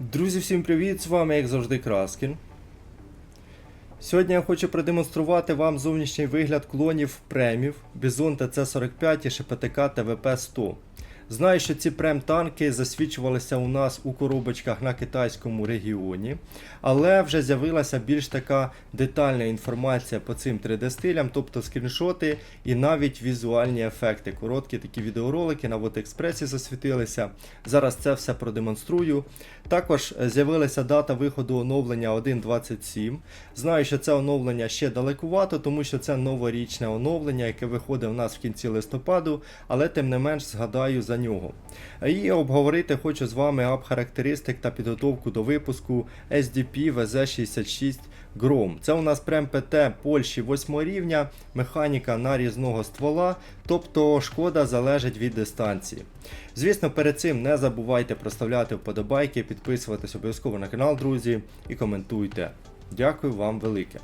Друзі, всім привіт! З вами, як завжди, Краскін. Сьогодні я хочу продемонструвати вам зовнішній вигляд клонів премів Бізон ТЦ-45 і ШПТК ТВП-100. Знаю, що ці прем-танки засвідчувалися у нас у коробочках на китайському регіоні, але вже з'явилася більш така детальна інформація по цим 3D-стилям, тобто скріншоти і навіть візуальні ефекти. Короткі такі відеоролики на Вотекспресі засвітилися. Зараз це все продемонструю. Також з'явилася дата виходу оновлення 1.27. Знаю, що це оновлення ще далекувато, тому що це новорічне оновлення, яке виходить у нас в кінці листопаду, але тим не менш згадаю за нього. І обговорити хочу з вами ап характеристик та підготовку до випуску SDP VZ66 Гром. Це у нас прем ПТ Польщі 8 рівня, механіка нарізного ствола, тобто шкода залежить від дистанції. Звісно, перед цим не забувайте проставляти вподобайки, підписуватись обов'язково на канал, друзі, і коментуйте. Дякую вам велике.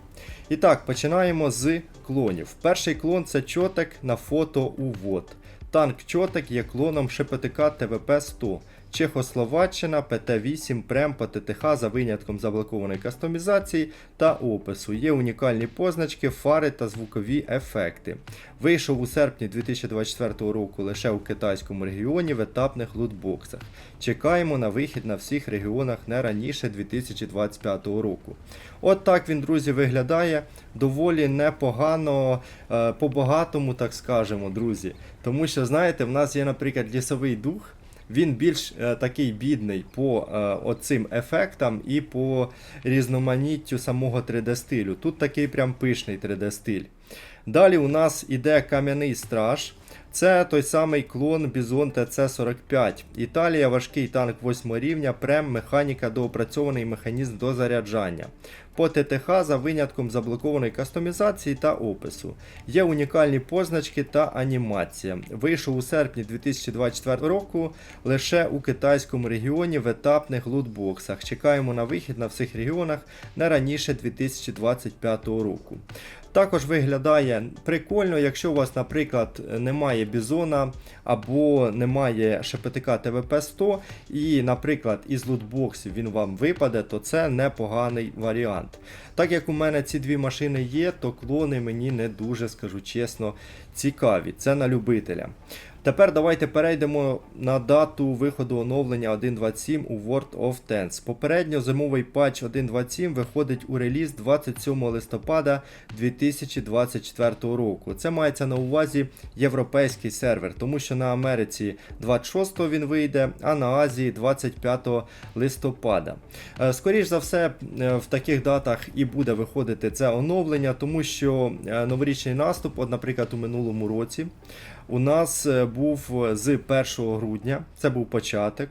І так, починаємо з клонів. Перший клон це чотек на фото увод. Танк чотик є клоном ШПТК ТВП-100. Чехословаччина ПТ-8 Прем по ТТХ за винятком заблокованої кастомізації та опису. Є унікальні позначки, фари та звукові ефекти. Вийшов у серпні 2024 року лише у китайському регіоні в етапних лутбоксах. Чекаємо на вихід на всіх регіонах не раніше 2025 року. От так він, друзі, виглядає доволі непогано, е, по-багатому, так скажемо, друзі. Тому що, знаєте, в нас є, наприклад, лісовий дух. Він більш е, такий бідний по е, оцим ефектам і по різноманіттю самого 3D-стилю. Тут такий прям пишний 3D-стиль. Далі у нас іде кам'яний страж. Це той самий клон Бізон ТЦ-45. Італія, важкий танк 8 рівня, прем, механіка, доопрацьований механізм до заряджання. По ТТХ за винятком заблокованої кастомізації та опису. Є унікальні позначки та анімація. Вийшов у серпні 2024 року лише у китайському регіоні в етапних лутбоксах. Чекаємо на вихід на всіх регіонах не раніше 2025 року. Також виглядає прикольно, якщо у вас, наприклад, немає бізона або немає ШПТК ТВП-100, і, наприклад, із лутбоксів він вам випаде, то це непоганий варіант. Так як у мене ці дві машини є, то клони мені не дуже, скажу чесно, цікаві. Це на любителя. Тепер давайте перейдемо на дату виходу оновлення 1.27 у World of Tanks. Попередньо зимовий патч 1.27 виходить у реліз 27 листопада 2024 року. Це мається на увазі європейський сервер, тому що на Америці 26 він вийде, а на Азії 25 листопада. Е, Скоріш за все, е, в таких датах і буде виходити це оновлення, тому що е, новорічний наступ, от, наприклад, у минулому році у нас е, був з 1 грудня, це був початок.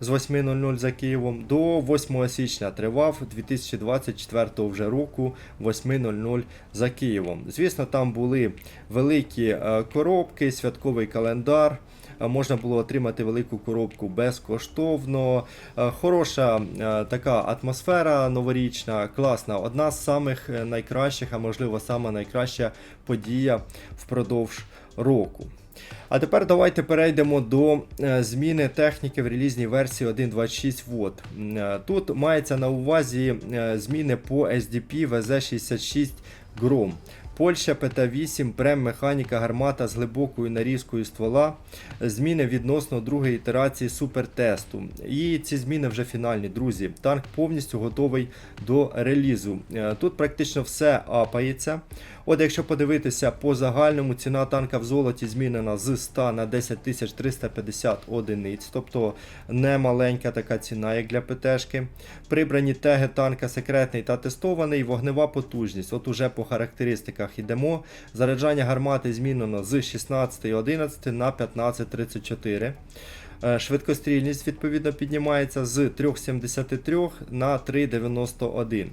З 8.00 за Києвом до 8 січня тривав 2024 вже року 8.00 за Києвом. Звісно, там були великі е, коробки, святковий календар. Е, Можна було отримати велику коробку безкоштовно. Е, Хороша е, така атмосфера новорічна, класна. Одна з самих найкращих, а можливо, сама найкраща подія впродовж року. А тепер давайте перейдемо до зміни техніки в релізній версії 1.26 вод. Е, Тут мається на увазі зміни по SDP VZ66 Grom. Польща ПТ-8, прем, механіка, гармата з глибокою нарізкою ствола, зміни відносно другої ітерації супертесту. І ці зміни вже фінальні, друзі. Танк повністю готовий до релізу. Е, Тут практично все апається. От якщо подивитися по загальному, ціна танка в золоті змінена з 100 на 10 350 одиниць, тобто не маленька така ціна, як для ПТшки. Прибрані теги танка секретний та тестований, вогнева потужність. От уже по характеристиках йдемо. Заряджання гармати змінено з 16.11 на 15.34. Е, Швидкострільність відповідно піднімається з 3,73 на 3,91.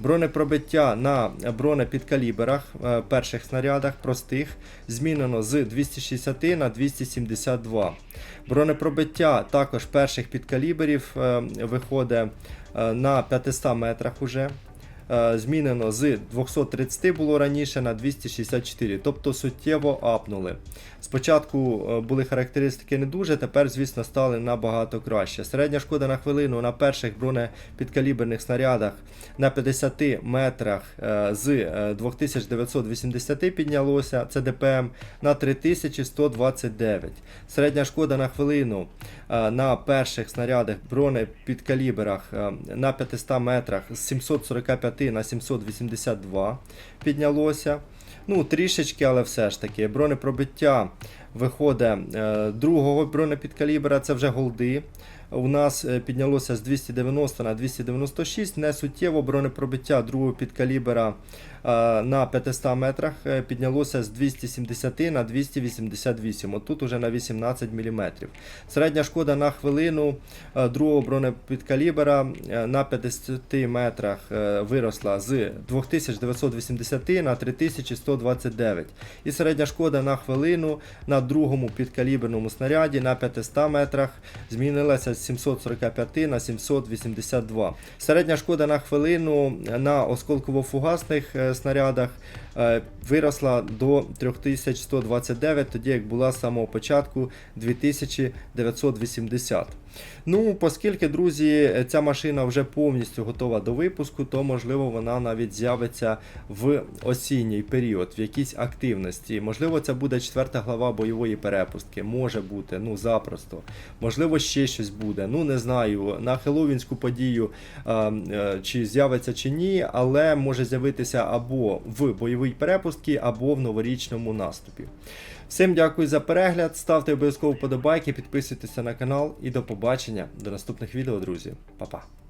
Бронепробиття на бронепідкаліберах е, перших снарядах простих змінено з 260 на 272. Бронепробиття також перших підкаліберів е, виходить на 500 метрах уже. Е, змінено з 230 було раніше на 264, тобто суттєво апнули. Спочатку е, були характеристики не дуже, тепер, звісно, стали набагато краще. Середня шкода на хвилину на перших бронепідкаліберних снарядах на 50 метрах е, з е, 2980 піднялося, це ДПМ, на 3129. Середня шкода на хвилину на перших снарядах бронепідкаліберах на 500 метрах з 745 на 782 піднялося. Ну, трішечки, але все ж таки. Бронепробиття виходить е, другого бронепідкалібера, це вже голди. У нас е, піднялося з 290 на 296, не суттєво бронепробиття другого підкалібера е, на 500 метрах піднялося з 270 на 288, отут уже на 18 мм. Середня шкода на хвилину другого бронепідкалібера на 50 метрах виросла з 2980 на 3129. І середня шкода на хвилину на другому підкаліберному снаряді на 500 метрах змінилася з 745 на 782. Середня шкода на хвилину на осколково-фугасних е, снарядах виросла до 3129, тоді як була з самого початку 2980. Ну, оскільки, друзі, ця машина вже повністю готова до випуску, то можливо вона навіть з'явиться в осінній період, в якійсь активності. Можливо, це буде четверта глава бойової перепустки. Може бути, ну запросто. Можливо, ще щось буде. Ну не знаю. На Хеллоуінську подію е, е, чи з'явиться чи ні, але може з'явитися або в бойовій перепустці, або в новорічному наступі. Всім дякую за перегляд. Ставте обов'язково вподобайки, підписуйтеся на канал і до побачення до наступних відео, друзі. Па-па.